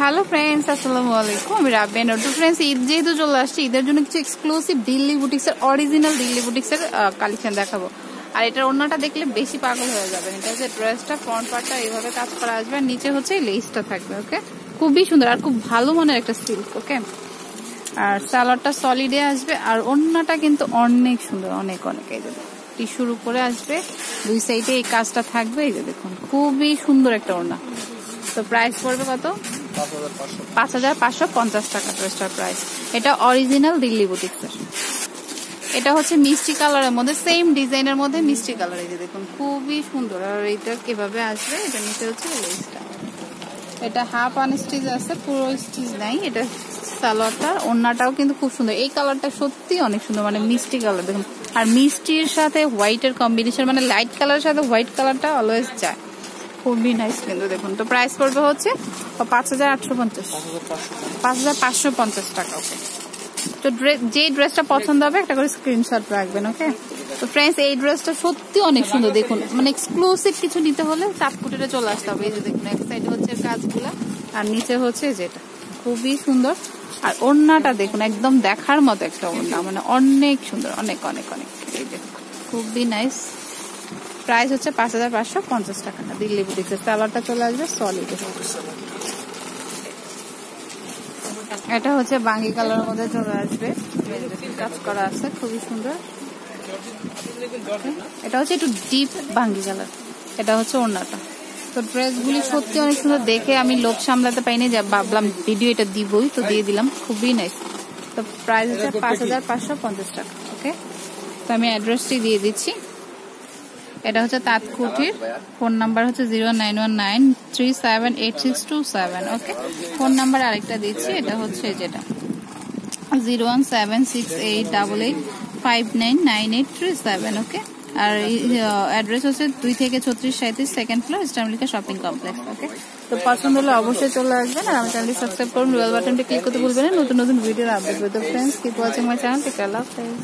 Hello friends আসসালামু আলাইকুম আমি রাবেন তো ফ্রেন্ডস ঈদ যেহেতু চলে আসছে ঈদের জন্য কিছু এক্সক্লুসিভ দিল্লি বুটিক্সের অরিজিনাল দিল্লি বুটিক্সের কালেকশন দেখাবো। আর এটার অন্যটা দেখলে বেশি পাগল হয়ে যাবে। এটা হচ্ছে ড্রেসটা ফ্রন্ট পার্টটা এইভাবে কাজ করা আসবে, আর নিচে হচ্ছে লেসটা থাকবে ওকে খুবই সুন্দর আর খুব ভালো মানের একটা সিল্ক ওকে আর সালোয়ারটা সলিডে আসবে, আর অন্যটা কিন্তু অনেক সুন্দর, অনেক অনেক। এই যে টিস্যুর উপরে আসবে, দুই সাইডে এই কাজটা থাকবে, এই যে দেখুন, খুবই সুন্দর একটা ওড়না। তো প্রাইস পড়বে কত? পাঁচ হাজার পাঁচশো পঞ্চাশ টাকা ড্রেসটার প্রাইস এটা অরিজিনাল দিল্লি বুটিক্সের এটা হচ্ছে মিষ্টি কালারের মধ্যে সেম ডিজাইনের মধ্যে মিষ্টি কালার। এই যে দেখুন, খুবই সুন্দর। আর এটা কীভাবে আসবে, এটা নিচে হচ্ছে লেসটা এটা হাফ আন স্টিচ আছে, পুরো স্টিচ নাই। এটা সালোয়ারটা, ওড়নাটাও কিন্তু খুব সুন্দর। এই কালারটা সত্যি অনেক সুন্দর মানে মিষ্টি কালার। দেখুন, আর মিষ্টির সাথে হোয়াইটের কম্বিনেশন মানে লাইট কালারের সাথে হোয়াইট কালারটা অলওয়েজ যায়। খুবই নাইস কিন্তু দেখুন। তো প্রাইস পড়বে হচ্ছে পাঁচ হাজার আটশো পঞ্চাশ। পাঁচ হাজার পাঁচশো পঞ্চাশ টাকা ওকে তো যে ড্রেসটা পছন্দ হবে, একটা করে স্ক্রিনশট রাখবেন ওকে তো ফ্রেন্ডস এই ড্রেসটা সত্যি অনেক সুন্দর, দেখুন। মানে এক্সক্লুসিভ কিছু নিতে হলে চাপকুটিটা চলে আসতে হবে। এই যে দেখুন, এক সাইডে হচ্ছে কাজগুলা আর নিচে হচ্ছে যেটা খুবই সুন্দর। আর ওড়নাটা দেখুন, একদম দেখার মতো একটা ওড়না। মানে অনেক সুন্দর, অনেক অনেক অনেক। এই যে, খুবই নাইস প্রাইস হচ্ছে পাঁচ হাজার পাঁচশো পঞ্চাশ টাকা না দিল্লি বুটিক্সের সালোয়ারটা চলে আসবে সলিড এটা হচ্ছে বাঙ্গি কালারের মধ্যে চলে আসবে। কাজ করা আছে খুবই সুন্দর। এটা হচ্ছে একটু ডিপ বাঙ্গি কালার। এটা হচ্ছে ওড়নাটা। তো ড্রেসগুলি সত্যি অনেক সুন্দর। দেখে আমি লোক সামলাতে পাইনি যে ভাবলাম ভিডিও এটা দিবই তো দিয়ে দিলাম। খুবই নাইস তো প্রাইস হচ্ছে পাঁচ হাজার পাঁচশো পঞ্চাশ টাকা ওকে তো আমি অ্যাড্রেসটি দিয়ে দিচ্ছি। এটা হচ্ছে তাঁতকুটির। ফোন নাম্বার হচ্ছে zero nine one nine three seven eight six two seven, okay? Phone number আরেকটা দিচ্ছি, এটা হচ্ছে যেটা। Zero one seven six eight double eight five nine nine eight three seven, okay? আর অ্যাড্রেস হচ্ছে দুই থেকে ছত্রিশ সাঁত্রিশ সেকেন্ড ফ্লোর ইস্টামলিকা শপিং কমপ্লেক্স, ওকে? তো পছন্দ হলে অবশ্যই চলে আসবেন আর আমার চ্যানেলটি সাবস্ক্রাইব করুন, বেল বাটনটি ক্লিক করতে ভুলবেন নতুন নতুন ভিডিওর আপডেট পেতে friends keep watching my channel take হাফেজ